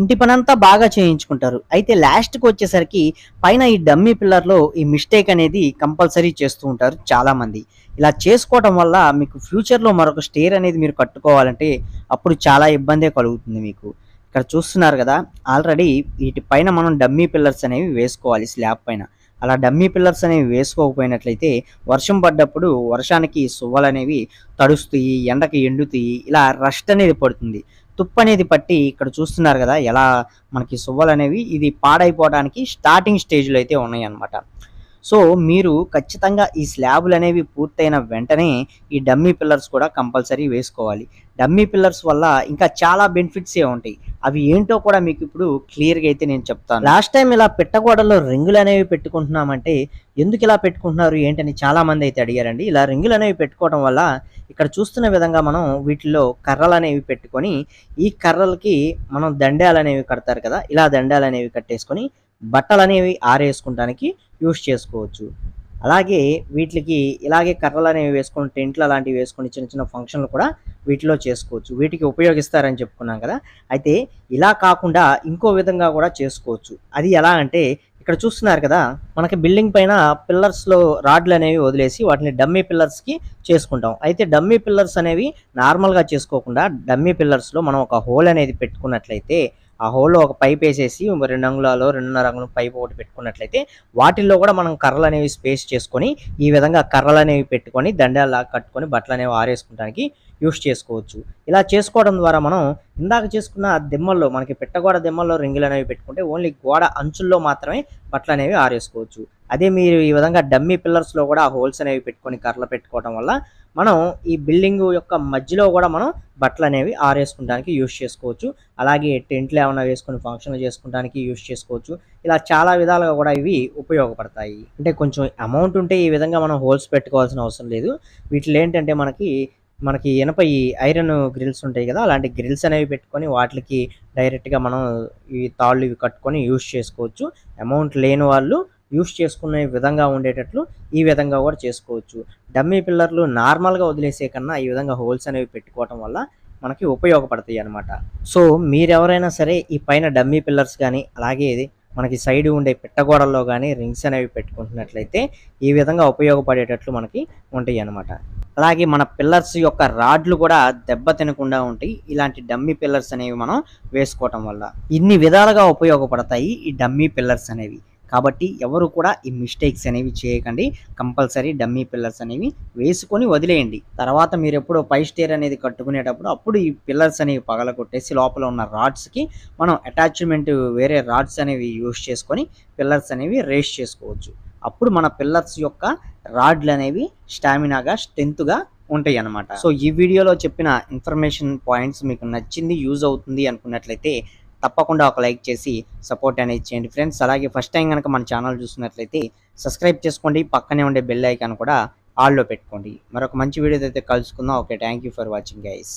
ఇంటి పనంతా బాగా చేయించుకుంటారు. అయితే లాస్ట్కి వచ్చేసరికి పైన ఈ డమ్మీ పిల్లర్లో ఈ మిస్టేక్ అనేది కంపల్సరీ చేస్తూ ఉంటారు చాలామంది. ఇలా చేసుకోవటం వల్ల మీకు ఫ్యూచర్లో మరొక స్టేర్ అనేది మీరు కట్టుకోవాలంటే అప్పుడు చాలా ఇబ్బందే కలుగుతుంది మీకు. ఇక్కడ చూస్తున్నారు కదా ఆల్రెడీ వీటి పైన మనం డమ్మీ పిల్లర్స్ అనేవి వేసుకోవాలి స్లాబ్ పైన. అలా డమ్మీ పిల్లర్స్ అనేవి వేసుకోకపోయినట్లయితే వర్షం పడ్డప్పుడు వర్షానికి సువ్వలు అనేవి తడుస్తాయి ఎండకి ఎండుతాయి ఇలా రస్ట్ అనేది పడుతుంది. తుప్పు అనేది పట్టి ఇక్కడ చూస్తున్నారు కదా ఎలా మనకి సువ్వలు అనేవి ఇది పాడైపోవడానికి స్టార్టింగ్ స్టేజ్లో అయితే ఉన్నాయి అన్నమాట సో మీరు ఖచ్చితంగా ఈ స్లాబులు అనేవి పూర్తయిన వెంటనే ఈ డమ్మీ పిల్లర్స్ కూడా కంపల్సరీ వేసుకోవాలి. డమ్మీ పిల్లర్స్ వల్ల ఇంకా చాలా బెనిఫిట్స్ ఏ ఉంటాయి. అవి ఏంటో కూడా మీకు ఇప్పుడు క్లియర్గా అయితే నేను చెప్తాను. లాస్ట్ టైం ఇలా పెట్టగోడలో రింగులు అనేవి పెట్టుకుంటున్నామంటే ఎందుకు ఇలా పెట్టుకుంటున్నారు ఏంటని చాలా మంది అయితే అడిగారండి. ఇలా రింగులు అనేవి పెట్టుకోవడం వల్ల ఇక్కడ చూస్తున్న విధంగా మనం వీటిలో కర్రలు అనేవి పెట్టుకొని ఈ కర్రలకి మనం దండాలు అనేవి కడతారు కదా ఇలా దండాలు అనేవి కట్టేసుకొని బట్టలు అనేవి ఆరేసుకుంటానికి యూస్ చేసుకోవచ్చు. అలాగే వీటికి ఇలాగే కర్రలు అనేవి వేసుకొని టెంట్లు అలాంటివి వేసుకొని చిన్న చిన్న ఫంక్షన్లు కూడా వీటిలో చేసుకోవచ్చు. వీటికి ఉపయోగిస్తారని చెప్పుకున్నాం కదా. అయితే ఇలా కాకుండా ఇంకో విధంగా కూడా చేసుకోవచ్చు. అది ఎలా అంటే ఇక్కడ చూస్తున్నారు కదా మనకి బిల్డింగ్ పైన పిల్లర్స్లో రాడ్లు అనేవి వదిలేసి వాటిని డమ్మీ పిల్లర్స్కి చేసుకుంటాం. అయితే డమ్మీ పిల్లర్స్ అనేవి నార్మల్గా చేసుకోకుండా డమ్మీ పిల్లర్స్లో మనం ఒక హోల్ అనేది పెట్టుకున్నట్లయితే ఆ హోల్లో ఒక పైప్ వేసేసి రెండు అంగుళాలు రెండున్నర అంగుళం పైప్ ఒకటి పెట్టుకున్నట్లయితే వాటిల్లో కూడా మనం కర్రలు అనేవి స్పేస్ చేసుకొని ఈ విధంగా కర్రలు అనేవి పెట్టుకొని దండాలా కట్టుకొని బట్టలు అనేవి ఆరేసుకోవడానికి యూస్ చేసుకోవచ్చు. ఇలా చేసుకోవడం ద్వారా మనం ఇందాక చేసుకున్న దిమ్మల్లో మనకి పెట్టగోడ దిమ్మల్లో రింగులు అనేవి పెట్టుకుంటే ఓన్లీ గోడ అంచుల్లో మాత్రమే బట్టలు అనేవి ఆరేసుకోవచ్చు. అదే మీరు ఈ విధంగా డమ్మీ పిల్లర్స్లో కూడా హోల్స్ అనేవి పెట్టుకొని కర్రలు పెట్టుకోవడం వల్ల మనం ఈ బిల్డింగ్ యొక్క మధ్యలో కూడా మనం బట్టలు అనేవి ఆరేసుకోవడానికి యూస్ చేసుకోవచ్చు. అలాగే టెంట్లు ఏమైనా వేసుకొని ఫంక్షన్లు చేసుకోవడానికి యూస్ చేసుకోవచ్చు. ఇలా చాలా విధాలుగా కూడా ఇవి ఉపయోగపడతాయి. అంటే కొంచెం అమౌంట్ ఉంటే ఈ విధంగా మనం హోల్స్ పెట్టుకోవాల్సిన అవసరం లేదు. వీటిలో ఏంటంటే మనకి మనకి ఇనప ఈ ఐరన్ గ్రిల్స్ ఉంటాయి కదా అలాంటి గ్రిల్స్ అనేవి పెట్టుకొని వాటికి డైరెక్ట్గా మనం ఈ తాళ్ళు ఇవి కట్టుకొని యూస్ చేసుకోవచ్చు. అమౌంట్ లేని వాళ్ళు యూస్ చేసుకునే విధంగా ఉండేటట్లు ఈ విధంగా కూడా చేసుకోవచ్చు. డమ్మీ పిల్లర్లు నార్మల్గా వదిలేసే కన్నా ఈ విధంగా హోల్స్ అనేవి పెట్టుకోవటం వల్ల మనకి ఉపయోగపడతాయి అన్నమాట. సో మీరెవరైనా సరే ఈ పైన డమ్మీ పిల్లర్స్ కానీ అలాగే ఇది మనకి సైడ్ ఉండే పిట్టగోడల్లో కానీ రింగ్స్ అనేవి పెట్టుకుంటున్నట్లయితే ఈ విధంగా ఉపయోగపడేటట్లు మనకి ఉంటాయి అన్నమాట. అలాగే మన పిల్లర్స్ యొక్క రాడ్లు కూడా దెబ్బ తినకుండా ఉంటాయి. ఇలాంటి డమ్మీ పిల్లర్స్ అనేవి మనం వేసుకోవటం వల్ల. ఇన్ని విధాలుగా ఉపయోగపడతాయి ఈ డమ్మీ పిల్లర్స్ అనేవి. కాబట్టి ఎవరు కూడా ఈ మిస్టేక్స్ అనేవి చేయకండి. కంపల్సరీ డమ్మీ పిల్లర్స్ అనేవి వేసుకొని వదిలేయండి. తర్వాత మీరు ఎప్పుడు పై స్టేర్ అనేది కట్టుకునేటప్పుడు అప్పుడు ఈ పిల్లర్స్ అనేవి పగల కొట్టేసి లోపల ఉన్న రాడ్స్కి మనం అటాచ్మెంట్ వేరే రాడ్స్ అనేవి యూస్ చేసుకొని పిల్లర్స్ అనేవి రేస్ చేసుకోవచ్చు. అప్పుడు మన పిల్లర్స్ యొక్క రాడ్లు అనేవి స్టామినాగా స్ట్రెంత్గా ఉంటాయి అన్నమాట. సో ఈ వీడియోలో చెప్పిన ఇన్ఫర్మేషన్ పాయింట్స్ మీకు నచ్చింది యూజ్ అవుతుంది అనుకున్నట్లయితే తప్పకుండా ఒక లైక్ చేసి సపోర్ట్ అనేది చేయండి ఫ్రెండ్స్. అలాగే ఫస్ట్ టైం కనుక మన ఛానల్ చూస్తున్నట్లయితే సబ్స్క్రైబ్ చేసుకోండి పక్కనే ఉండే బెల్ ఐకాన్ కూడా ఆల్లో పెట్టుకోండి. మరొక మంచి వీడియో అయితే కలుసుకుందాం. Okay thank you for watching guys.